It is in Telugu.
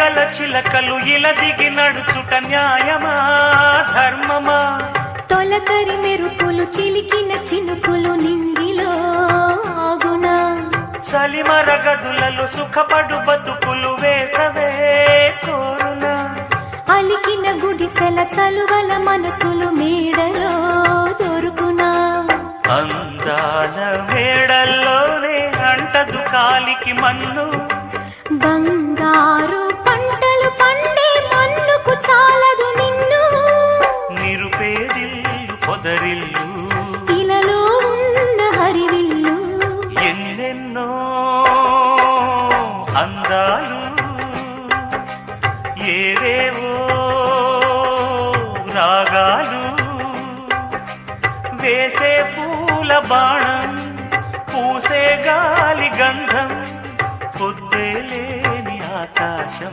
ఇలగల చిలకలు ఇల దిగి నడుచుట న్యాయమా? ధర్మమా? తొలకరి మెరుపులు చిలికిన చినుకులు నింగిలో ఆగునా. చలిమర గదులలో సుఖపడు బతుకులు వేసవే కోరునా అలికిన గుడిసెల చలువల మనసులు మేడలో దొరుకునా. అందాల మేడల్లోనే అంటదు కాలికి మన్ను. పొదరిల్లు ఇలలో ఉన్న హరివిల్లు. ఎన్నెన్నో అందాలు. ఏవేవో రాగాలు. వేసే పూల బాణం పూసే గాలి గంధం పొద్దే లేని ఆకాశం.